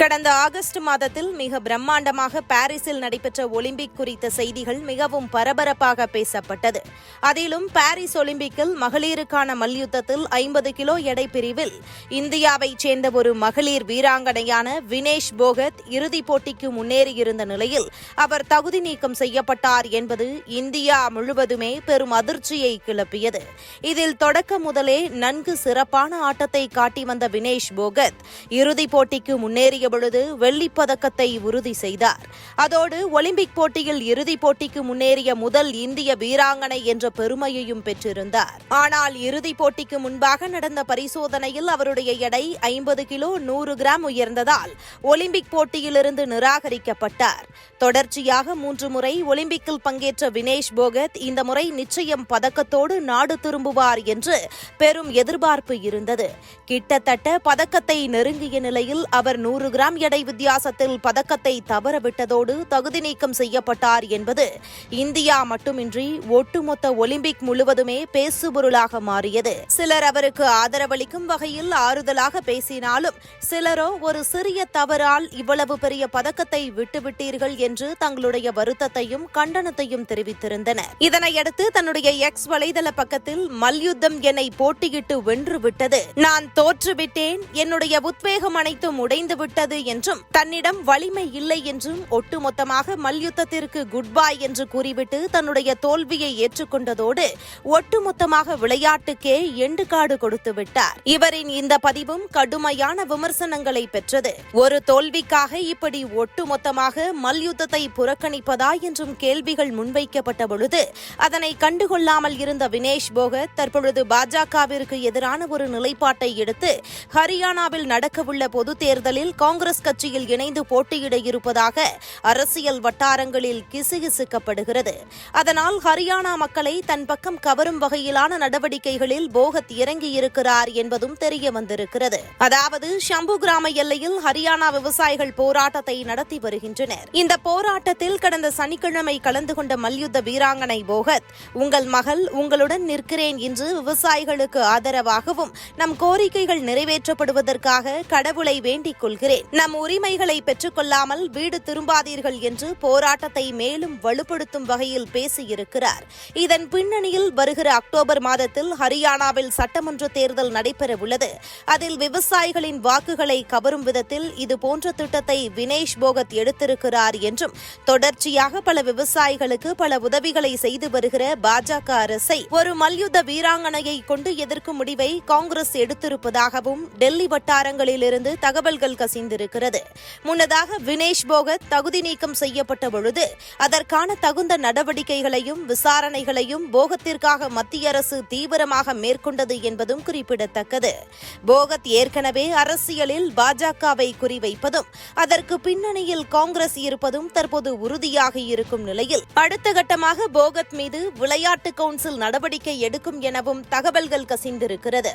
கடந்த ஆகஸ்ட் மாதத்தில் மிக பிரம்மாண்டமாக பாரிஸில் நடைபெற்ற ஒலிம்பிக் குறித்த செய்திகள் மிகவும் பரபரப்பாக பேசப்பட்டது. அதிலும் பாரிஸ் ஒலிம்பிக்கில் மகளிருக்கான மல்யுத்தத்தில் ஐம்பது கிலோ எடை பிரிவில் இந்தியாவைச் சேர்ந்த ஒரு மகளிர் வீராங்கனையான வினேஷ் போகத் இறுதிப் போட்டிக்கு முன்னேறியிருந்த நிலையில் அவர் தகுதி நீக்கம் செய்யப்பட்டார் என்பது இந்தியா முழுவதுமே பெரும் அதிர்ச்சியை கிளப்பியது. இதில் தொடக்க முதலே நன்கு சிறப்பான ஆட்டத்தை காட்டி வந்த வினேஷ் போகத் இறுதிப் போட்டிக்கு முன்னேறிய பொழுது வெள்ளிப் பதக்கத்தை உறுதி செய்தார். அதோடு ஒலிம்பிக் போட்டியில் இறுதிப் போட்டிக்கு முன்னேறிய முதல் இந்திய வீராங்கனை என்ற பெருமையையும் பெற்றிருந்தார். ஆனால் இறுதிப் போட்டிக்கு முன்பாக நடந்த பரிசோதனையில் அவருடைய எடை ஐம்பது கிலோ நூறு கிராம் உயர்ந்ததால் ஒலிம்பிக் போட்டியிலிருந்து நிராகரிக்கப்பட்டார். தொடர்ச்சியாக மூன்று முறை ஒலிம்பிக்கில் பங்கேற்ற வினேஷ் போகத் இந்த முறை நிச்சயம் பதக்கத்தோடு நாடு திரும்புவார் என்று பெரும் எதிர்பார்ப்பு இருந்தது. கிட்டத்தட்ட பதக்கத்தை நெருங்கிய நிலையில் அவர் நூறு கிராம் எடை வித்தியாசத்தில் பதக்கத்தை தவறவிட்டதோடு தகுதி நீக்கம் செய்யப்பட்டார் என்பது இந்தியா மட்டுமின்றி ஒட்டுமொத்த ஒலிம்பிக் முழுவதுமே பேசுபொருளாக மாறியது. சிலர் அவருக்கு ஆதரவளிக்கும் வகையில் ஆறுதலாக பேசினாலும் சிலரோ ஒரு சிறிய தவறால் இவ்வளவு பெரிய பதக்கத்தை விட்டுவிட்டீர்கள் என்று தங்களுடைய வருத்தத்தையும் கண்டனத்தையும் தெரிவித்திருந்தனர். இதனையடுத்து தன்னுடைய எக்ஸ் வலைதள பக்கத்தில் மல்யுத்தம் என்னை போட்டியிட்டு வென்று விட்டது. நான் தோற்றுவிட்டேன். என்னுடைய உத்வேகம் அனைத்தும் உடைந்து விட்டது. என்றும் தன்னிடம் வலிமை இல்லை என்றும் ஒட்டுமொத்தமாக மல்யுத்தத்திற்கு குட் பை என்று கூறிவிட்டு தன்னுடைய தோல்வியை ஏற்றுக்கொண்டதோடு ஒட்டுமொத்தமாக விளையாட்டுக்கே எண்டுகாடு கொடுத்து விட்டார். இவரின் இந்த பதிவும் கடுமையான விமர்சனங்களை பெற்றது. ஒரு தோல்விக்காக இப்படி ஒட்டுமொத்தமாக மல்யுத்தத்தை புறக்கணிப்பதா என்றும் கேள்விகள் முன்வைக்கப்பட்ட பொழுது அதனை கண்டுகொள்ளாமல் இருந்த வினேஷ் போகத் தற்பொழுது பாஜகவிற்கு எதிரான ஒரு நிலைப்பாட்டை எடுத்து ஹரியானாவில் நடக்கவுள்ள பொது தேர்தலில் காங்கிரஸ் காங்கிரஸ் கட்சியில் இணைந்து போட்டியிட இருப்பதாக அரசியல் வட்டாரங்களில் கிசுகிசுக்கப்படுகிறது. அதனால் ஹரியானா மக்களை தன் பக்கம் கவரும் வகையிலான நடவடிக்கைகளில் போகத் இறங்கியிருக்கிறார் என்பதும் தெரிய வந்திருக்கிறது அதாவது ஷம்பு கிராம எல்லையில் ஹரியானா விவசாயிகள் போராட்டத்தை நடத்தி வருகின்றனர். இந்த போராட்டத்தில் கடந்த சனிக்கிழமை கலந்து கொண்ட மல்யுத்த வீராங்கனை போகத் உங்கள் மகள் உங்களுடன் நிற்கிறேன் என்று விவசாயிகளுக்கு ஆதரவாகவும் நம் கோரிக்கைகள் நிறைவேற்றப்படுவதற்காக கடவுளை வேண்டிக் கொள்கிறேன். நம் உரிமைகளை பெற்றுக்கொள்ளாமல் வீடு திரும்பாதீர்கள் என்று போராட்டத்தை மேலும் வலுப்படுத்தும் வகையில் பேசியிருக்கிறார். இதன் பின்னணியில் வருகிற அக்டோபர் மாதத்தில் ஹரியானாவில் சட்டமன்ற தேர்தல் நடைபெறவுள்ளது. அதில் விவசாயிகளின் வாக்குகளை கவரும் விதத்தில் இதுபோன்ற திட்டத்தை வினேஷ் போகத் எடுத்திருக்கிறார் என்றும் தொடர்ச்சியாக பல விவசாயிகளுக்கு பல உதவிகளை செய்து வருகிற பாஜக அரசை ஒரு மல்யுத்த வீராங்கனையை கொண்டு எதிர்க்கும் முடிவை காங்கிரஸ் எடுத்திருப்பதாகவும் டெல்லி வட்டாரங்களிலிருந்து தகவல்கள் கசிந்திருக்கிறது முன்னதாக வினேஷ் போகத் தகுதி நீக்கம் செய்யப்பட்ட பொழுது அதற்கான தகுந்த நடவடிக்கைகளையும் விசாரணைகளையும் போகத்திற்காக மத்திய அரசு தீவிரமாக மேற்கொண்டது என்பதும் குறிப்பிடத்தக்கது. போகத் ஏற்கனவே அரசியலில் பாஜகவை குறிவைப்பதும் அதற்கு பின்னணியில் காங்கிரஸ் இருப்பதும் தற்போது உறுதியாக இருக்கும் நிலையில் அடுத்த கட்டமாக போகத் மீது விளையாட்டு கவுன்சில் நடவடிக்கை எடுக்கும் எனவும் தகவல்கள் கசிந்திருக்கிறது.